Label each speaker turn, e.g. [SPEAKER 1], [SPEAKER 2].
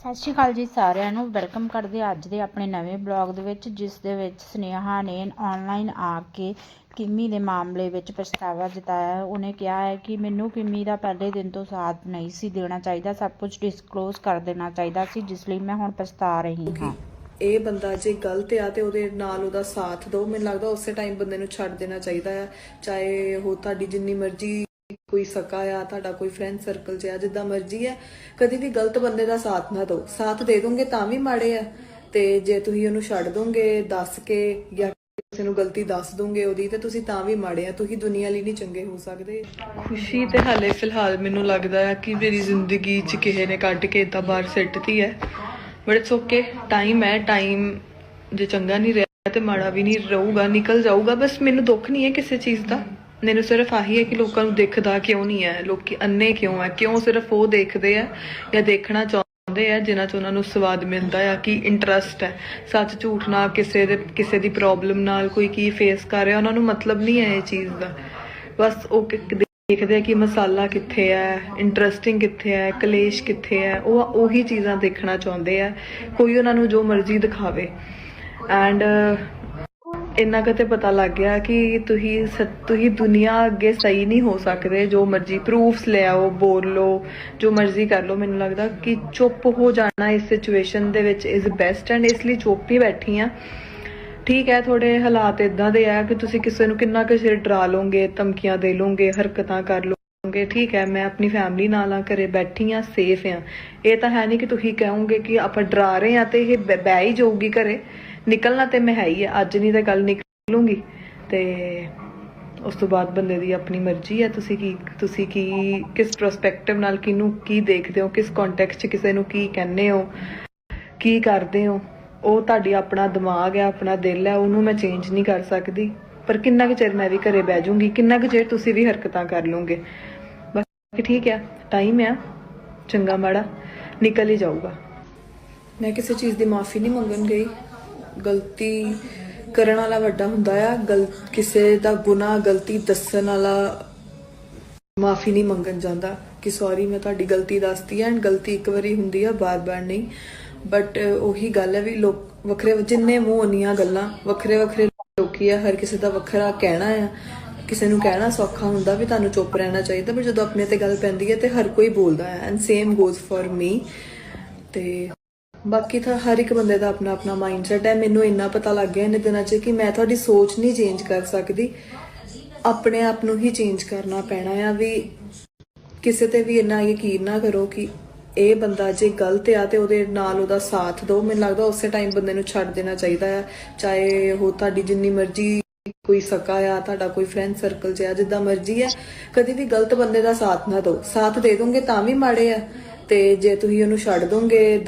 [SPEAKER 1] ਸਤਿ ਸ਼੍ਰੀ ਅਕਾਲ ਜੀ ਸਾਰਿਆਂ ਨੂੰ। ਵੈਲਕਮ ਕਰਦੇ ਹਾਂ ਅੱਜ ਦੇ ਆਪਣੇ ਨਵੇਂ ਬਲੌਗ ਦੇ ਵਿੱਚ ਜਿਸ ਦੇ ਵਿੱਚ ਸਨੇਹਾ ਨੇ ਆਨਲਾਈਨ ਆ ਕੇ ਕਿੰਮੀ ਦੇ ਮਾਮਲੇ ਵਿੱਚ ਪਛਤਾਵਾ ਜਤਾਇਆ ਹੈ। ਉਹਨੇ ਕਿਹਾ ਹੈ ਕਿ ਮੈਨੂੰ ਕਿੰਮੀ ਦਾ ਪਹਿਲੇ ਦਿਨ ਤੋਂ ਸਾਥ ਨਹੀਂ ਸੀ ਦੇਣਾ ਚਾਹੀਦਾ ਸਭ ਕੁਝ ਡਿਸਕਲੋਜ਼ ਕਰ ਦੇਣਾ ਚਾਹੀਦਾ ਸੀ ਜਿਸ ਲਈ ਮੈਂ ਹੁਣ ਪਛਤਾ ਰਹੀ ਹਾਂ।
[SPEAKER 2] ਇਹ ਬੰਦਾ ਜੇ ਗਲਤ ਆ ਤੇ ਉਹਦੇ ਨਾਲ ਉਹਦਾ ਸਾਥ ਦਿਓ। ਮੈਨੂੰ ਲੱਗਦਾ ਉਸੇ ਟਾਈਮ ਬੰਦੇ ਨੂੰ ਛੱਡ ਦੇਣਾ ਚਾਹੀਦਾ ਆ ਚਾਹੇ ਉਹ ਤੁਹਾਡੀ ਜਿੰਨੀ ਮਰਜ਼ੀ ਕੋਈ ਸਕਾ ਆ, ਤੁਹਾਡਾ ਕੋਈ ਫਰੈਂਡ ਸਰਕਲ 'ਚ ਜਿੱਦਾਂ ਮਰਜ਼ੀ ਆ। ਕਦੀ ਵੀ ਗਲਤ ਬੰਦੇ ਦਾ ਸਾਥ ਨਾ ਦਿਓ। ਸਾਥ ਦੇ ਦੋਗੇ ਤਾਂ ਵੀ ਮਾੜੇ ਆ। ਤੇ ਜੇ ਤੁਸੀਂ ਉਹਨੂੰ ਛੱਡ ਦੋਗੇ, ਦੱਸ ਕੇ ਜਾਂ ਕਿਸੇ ਨੂੰ ਗਲਤੀ ਦੱਸ ਦੋਗੇ ਉਹਦੀ, ਤੇ ਤੁਸੀਂ ਤਾਂ ਵੀ ਮਾੜੇ ਆ। ਤੁਸੀਂ ਦੁਨੀਆ ਲਈ ਨਹੀਂ ਚੰਗੇ ਹੋ ਸਕਦੇ। ਖੁਸ਼ੀ ਤੇ ਹਾਲੇ ਫਿਲਹਾਲ ਮੈਨੂੰ ਲੱਗਦਾ ਆ ਕਿ ਮੇਰੀ ਜ਼ਿੰਦਗੀ 'ਚ ਕਿਸੇ ਨੇ ਕੱਢ ਕੇ ਤਾਂ ਬਾਹਰ ਸਿੱਟਤੀ ਹੈ ਬਟ ਇਟਸ ਓਕੇ ਟਾਈਮ ਹੈ ਟਾਈਮ ਜੇ ਚੰਗਾ ਨਹੀਂ ਰਿਹਾ ਤੇ ਮਾੜਾ ਵੀ ਨਹੀਂ ਰਹੂਗਾ, ਨਿਕਲ ਜਾਊਗਾ। ਬਸ ਮੈਨੂੰ ਦੁੱਖ ਨਹੀਂ ਹੈ ਕਿਸੇ ਚੀਜ਼ ਦਾ। ਮੈਨੂੰ ਸਿਰਫ ਆਹੀ ਹੈ ਕਿ ਲੋਕਾਂ ਨੂੰ ਦਿਖਦਾ ਕਿਉਂ ਨਹੀਂ ਹੈ, ਲੋਕੀ ਅੰਨੇ ਕਿਉਂ ਹੈ, ਕਿਉਂ ਸਿਰਫ ਉਹ ਦੇਖਦੇ ਆ ਜਾਂ ਦੇਖਣਾ ਚਾਹੁੰਦੇ ਆ ਜਿਨ੍ਹਾਂ 'ਚ ਉਹਨਾਂ ਨੂੰ ਸਵਾਦ ਮਿਲਦਾ ਆ ਕਿ ਇੰਟਰਸਟ ਹੈ। ਸੱਚ ਝੂਠ ਨਾਲ ਕਿਸੇ ਦੇ, ਕਿਸੇ ਦੀ ਪ੍ਰੋਬਲਮ ਨਾਲ ਕੋਈ ਕੀ ਫੇਸ ਕਰ ਰਿਹਾ, ਉਹਨਾਂ ਨੂੰ ਮਤਲਬ ਨਹੀਂ ਹੈ ਇਹ ਚੀਜ਼ ਦਾ। ਬਸ ਉਹ ਦੇਖਦੇ ਆ ਕਿ ਮਸਾਲਾ ਕਿੱਥੇ ਹੈ ਇੰਟਰਸਟਿੰਗ ਕਿੱਥੇ ਹੈ, ਕਲੇਸ਼ ਕਿੱਥੇ ਹੈ, ਉਹ, ਉਹੀ ਚੀਜ਼ਾਂ ਦੇਖਣਾ ਚਾਹੁੰਦੇ ਆ ਕੋਈ ਉਹਨਾਂ ਨੂੰ ਜੋ ਮਰਜ਼ੀ ਦਿਖਾਵੇ। ਐਂਡ ਇੰਨਾ ਕਿਤੇ ਪਤਾ ਲੱਗ ਗਿਆ ਕਿ ਤੁਸੀਂ ਤੁਸੀਂ ਦੁਨੀਆ ਅੱਗੇ ਸਹੀ ਨਹੀਂ ਹੋ ਸਕਦੇ, ਜੋ ਮਰਜ਼ੀ ਪ੍ਰੂਫਸ ਲੈ ਆਓ, ਬੋਲੋ ਜੋ ਮਰਜ਼ੀ ਕਰ ਲਓ, ਮੈਨੂੰ ਲੱਗਦਾ ਕਿ ਚੁੱਪ ਹੋ ਜਾਣਾ ਇਸ ਸਿਚੁਏਸ਼ਨ ਦੇ ਵਿੱਚ ਇਜ਼ ਬੈਸਟ ਐਂਡ ਇਸ ਲਈ ਚੁੱਪ ਹੀ ਬੈਠੀ ਆ। ਠੀਕ ਹੈ, ਤੁਹਾਡੇ ਹਾਲਾਤ ਇਦਾਂ ਦੇ ਆ ਕਿ ਤੁਸੀਂ ਕਿਸੇ ਨੂੰ ਕਿੰਨਾ ਕੁ ਚਿਰ ਡਰਾ ਲਓਗੇ, ਧਮਕੀਆਂ ਦੇ ਲੋਗੇ ਹਰਕਤਾਂ ਕਰ ਲੋਗੇ ਠੀਕ ਹੈ, ਮੈਂ ਆਪਣੀ ਫੈਮਿਲੀ ਨਾਲ ਆ, ਘਰੇ ਬੈਠੀ ਆ ਸੇਫ ਆ। ਇਹ ਤਾਂ ਹੈ ਨਹੀਂ ਕਿ ਤੁਸੀਂ ਕਹੋਗੇ ਕਿ ਆਪਾਂ ਡਰਾ ਰਹੇ ਆ ਤੇ ਇਹ ਬਹਿ ਹੀ ਜਾਊਗੀ ਘਰੇ। ਨਿਕਲਣਾ ਤੇ ਮੈਂ ਹੈ ਹੀ ਆ, ਅੱਜ ਨਹੀਂ ਤਾਂ ਕੱਲ ਨਿਕਲੂੰਗੀ। ਤੇ ਉਸ ਤੋਂ ਬਾਅਦ ਬੰਦੇ ਦੀ ਆਪਣੀ ਮਰਜ਼ੀ ਹੈ ਤੁਸੀਂ ਕੀ ਤੁਸੀਂ ਕੀ, ਕਿਸ ਪਰਸਪੈਕਟਿਵ ਨਾਲ ਕਿਹਨੂੰ ਕੀ ਦੇਖਦੇ ਹੋ, ਕਿਸ ਕੰਟੈਕਸਟ 'ਚ ਕਿਸੇ ਨੂੰ ਕੀ ਕਹਿੰਦੇ ਹੋ, ਕੀ ਕਰਦੇ ਹੋ, ਉਹ ਤੁਹਾਡੀ ਆਪਣਾ ਦਿਮਾਗ ਹੈ ਆਪਣਾ ਦਿਲ ਹੈ ਉਹਨੂੰ ਮੈਂ ਚੇਂਜ ਨਹੀਂ ਕਰ ਸਕਦੀ। ਪਰ ਕਿੰਨਾ ਕੁ ਚਿਰ ਮੈਂ ਵੀ ਘਰੇ ਬਹਿ ਜਾਊਂਗੀ, ਕਿੰਨਾ ਕੁ ਚਿਰ ਤੁਸੀਂ ਵੀ ਹਰਕਤਾਂ ਕਰ ਲਓਗੇ। ਬਾਕੀ ਠੀਕ ਹੈ ਟਾਈਮ ਹੈ ਚੰਗਾ ਮਾੜਾ, ਨਿਕਲ ਹੀ ਜਾਊਗਾ। ਮੈਂ ਕਿਸੇ ਚੀਜ਼ ਦੀ ਮਾਫੀ ਨਹੀਂ ਮੰਗਣ ਗਈ। ਗਲਤੀ ਕਰਨ ਵਾਲਾ ਵੱਡਾ ਹੁੰਦਾ ਆ, ਗਲ, ਕਿਸੇ ਦਾ ਗੁਨਾਹ, ਗਲਤੀ ਦੱਸਣ ਵਾਲਾ ਮਾਫੀ ਨਹੀਂ ਮੰਗਣ ਜਾਂਦਾ ਕਿ ਸੌਰੀ ਮੈਂ ਤੁਹਾਡੀ ਗਲਤੀ ਦੱਸਤੀ ਐਂਡ ਗਲਤੀ ਇੱਕ ਵਾਰੀ ਹੁੰਦੀ ਆ, ਬਾਰ-ਬਾਰ ਨਹੀਂ। ਬਟ ਉਹੀ ਗੱਲ ਹੈ ਵੀ ਲੋਕ ਵੱਖਰੇ, ਜਿੰਨੇ ਮੂੰਹ ਉਨੀਆਂ ਗੱਲਾਂ, ਵੱਖਰੇ ਵੱਖਰੇ ਲੋਕੀ ਆ, ਹਰ ਕਿਸੇ ਦਾ ਵੱਖਰਾ ਕਹਿਣਾ ਆ। ਕਿਸੇ ਨੂੰ ਕਹਿਣਾ ਸੌਖਾ ਹੁੰਦਾ ਵੀ ਤੁਹਾਨੂੰ ਚੁੱਪ ਰਹਿਣਾ ਚਾਹੀਦਾ, ਪਰ ਜਦੋਂ ਆਪਣੇ ਤੇ ਗੱਲ ਪੈਂਦੀ ਹੈ ਤੇ ਹਰ ਕੋਈ ਬੋਲਦਾ ਹੈ and same goes for me ਤੇ ਬਾਕੀ ਤਾਂ ਹਰ ਇੱਕ ਬੰਦੇ ਦਾ ਆਪਣਾ ਆਪਣਾ ਮਾਈਂਡਸੈਟ ਹੈ। ਮੈਨੂੰ ਇੰਨਾ ਪਤਾ ਲੱਗ ਗਿਆ ਇਹਨੇ ਦਿਨਾਂ 'ਚ ਕਿ ਮੈਂ ਤੁਹਾਡੀ ਸੋਚ ਨਹੀਂ ਚੇਂਜ ਕਰ ਸਕਦੀ। ਆਪਣੇ ਆਪ ਨੂੰ ਹੀ ਚੇਂਜ ਕਰਨਾ ਪੈਣਾ ਆ ਵੀ ਕਿਸੇ ਤੇ ਵੀ ਇੰਨਾ ਯਕੀਨ ਨਾ ਕਰੋ ਕਿ ਇਹ ਬੰਦਾ ਜੇ ਗਲਤ ਆ ਤੇ ਉਹਦੇ ਨਾਲ ਉਹਦਾ ਸਾਥ ਦਿਓ। ਮੈਨੂੰ ਲੱਗਦਾ ਉਸੇ ਟਾਈਮ ਬੰਦੇ ਨੂੰ ਛੱਡ ਦੇਣਾ ਚਾਹੀਦਾ ਆ। ਚਾਹੇ ਉਹ ਤੁਹਾਡੀ ਜਿੰਨੀ ਮਰਜ਼ੀ ਕੋਈ ਸਕਾ ਆ, ਤੁਹਾਡਾ ਕੋਈ ਫਰੈਂਡ ਸਰਕਲ 'ਚ ਜਿੱਦਾਂ ਮਰਜ਼ੀ ਆ। ਕਦੇ ਵੀ ਗਲਤ ਬੰਦੇ ਦਾ ਸਾਥ ਨਾ ਦਿਓ। ਸਾਥ ਦੇ ਦੋਗੇ ਤਾਂ ਵੀ ਮਾੜੇ ਆ। ਤੇ ਜੇ ਤੁਸੀਂ ਉਹਨੂੰ ਛੱਡ ਦੋਗੇ